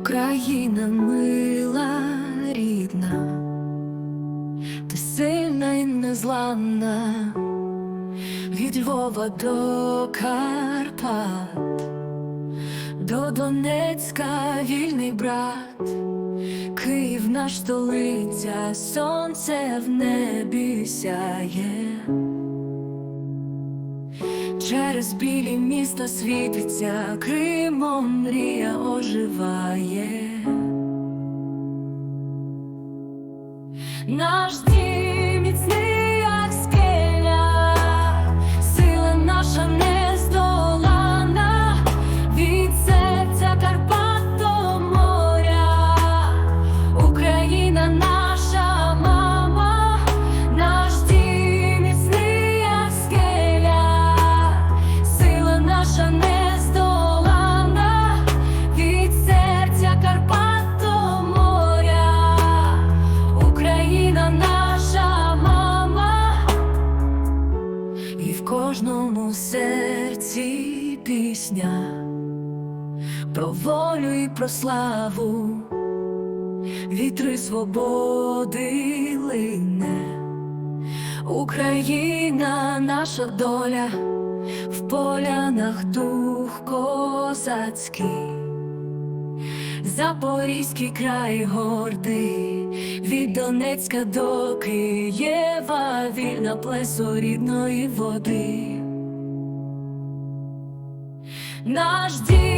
Україна мила рідна, ти сильна і незламна, від Львова до Карпат, до Донецька вільний брат, Київ наш столиця, сонце в небі сяє. Через білі міста світиться, Кримом мрія оживає. Наш пісня про волю і про славу, вітри свободи лине. Україна наша доля, в полянах дух козацький, Запорізький край гордий, від Донецька до Києва, вільна плесо рідної води. Наш дім